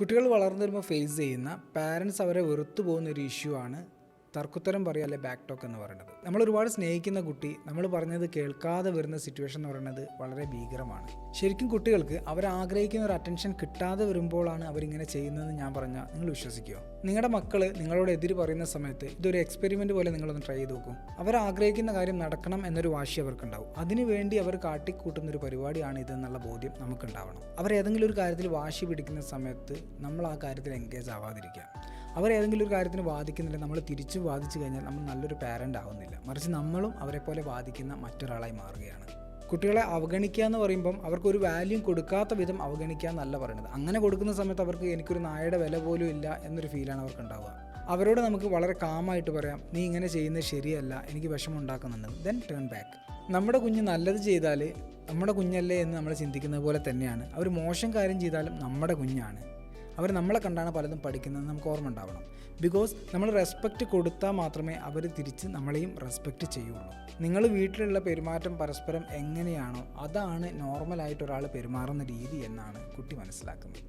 കുട്ടികൾ വളർന്നു വരുമ്പോൾ ഫേസ് ചെയ്യുന്ന പാരൻസ് അവരെ വെറുത്തു പോകുന്ന ഒരു ഇഷ്യൂ ആണ് തർക്കുത്തരം പറയുക ബാക്ക് ടോക്ക് എന്ന് പറയുന്നത്. നമ്മൾ ഒരുപാട് സ്നേഹിക്കുന്ന കുട്ടി നമ്മൾ പറഞ്ഞത് കേൾക്കാതെ വരുന്ന സിറ്റുവേഷൻ എന്ന് പറയുന്നത് വളരെ ഭീകരമാണ്. ശരിക്കും കുട്ടികൾക്ക് അവർ ആഗ്രഹിക്കുന്ന ഒരു അറ്റൻഷൻ കിട്ടാതെ വരുമ്പോഴാണ് അവരിങ്ങനെ ചെയ്യുന്നതെന്ന് ഞാൻ പറഞ്ഞാൽ നിങ്ങൾ വിശ്വസിക്കുമോ നിങ്ങളുടെ മക്കൾ നിങ്ങളോട് എതിര് പറയുന്ന സമയത്ത് ഇതൊരു എക്സ്പെരിമെന്റ് പോലെ നിങ്ങളൊന്ന് ട്രൈ ചെയ്ത് നോക്കും. അവർ ആഗ്രഹിക്കുന്ന കാര്യം നടക്കണം എന്നൊരു വാശി അവർക്കുണ്ടാവും. അതിനുവേണ്ടി അവർ കാട്ടിക്കൂട്ടുന്ന ഒരു പരിപാടിയാണ് ഇതെന്നുള്ള ബോധ്യം നമുക്കുണ്ടാവണം. അവർ ഏതെങ്കിലും ഒരു കാര്യത്തിൽ വാശി പിടിക്കുന്ന സമയത്ത് നമ്മൾ ആ കാര്യത്തിൽ എൻഗേജ് ആവാതിരിക്കുക. അവർ ഏതെങ്കിലും ഒരു കാര്യത്തിന് വാദിക്കുന്നില്ല നമ്മൾ തിരിച്ചു വാദിച്ചു കഴിഞ്ഞാൽ നമ്മൾ നല്ലൊരു പാരന്റ് ആവുന്നില്ല. മറിച്ച് നമ്മളും അവരെ പോലെ വാദിക്കുന്ന മറ്റൊരാളായി മാറുകയാണ്. കുട്ടികളെ അവഗണിക്കുക എന്ന് പറയുമ്പം അവർക്കൊരു വാല്യൂ കൊടുക്കാത്ത വിധം അവഗണിക്കുക എന്നല്ല പറയുന്നത് അങ്ങനെ കൊടുക്കുന്ന സമയത്ത് അവർക്ക് എനിക്കൊരു നായയുടെ വില പോലും ഇല്ല എന്നൊരു ഫീലാണ് അവർക്ക് ഉണ്ടാവുക. അവരോട് നമുക്ക് വളരെ കാമായിട്ട് പറയാം നീ ഇങ്ങനെ ചെയ്യുന്നത് ശരിയല്ല എനിക്ക് വിഷമം ഉണ്ടാക്കുന്നുണ്ട് ദെൻ ടേൺ ബാക്ക് നമ്മുടെ കുഞ്ഞ് നല്ലത് ചെയ്താൽ നമ്മുടെ കുഞ്ഞല്ലേ എന്ന് നമ്മൾ ചിന്തിക്കുന്നത് പോലെ തന്നെയാണ്. അവർ മോശം കാര്യം ചെയ്താലും നമ്മുടെ കുഞ്ഞാണ്. അവർ നമ്മളെ കണ്ടാണ് പലതും പഠിക്കുന്നത് നമുക്ക് ഓർമ്മ ഉണ്ടാവണം ബിക്കോസ് നമ്മൾ റെസ്പെക്റ്റ് കൊടുത്താൽ മാത്രമേ അവർ തിരിച്ച് നമ്മളെയും റെസ്പെക്റ്റ് ചെയ്യുള്ളൂ. നിങ്ങൾ വീട്ടിലുള്ള പെരുമാറ്റം പരസ്പരം എങ്ങനെയാണോ അതാണ് നോർമലായിട്ട് ഒരാൾ പെരുമാറുന്ന രീതി എന്നാണ് കുട്ടി മനസ്സിലാക്കുന്നത്.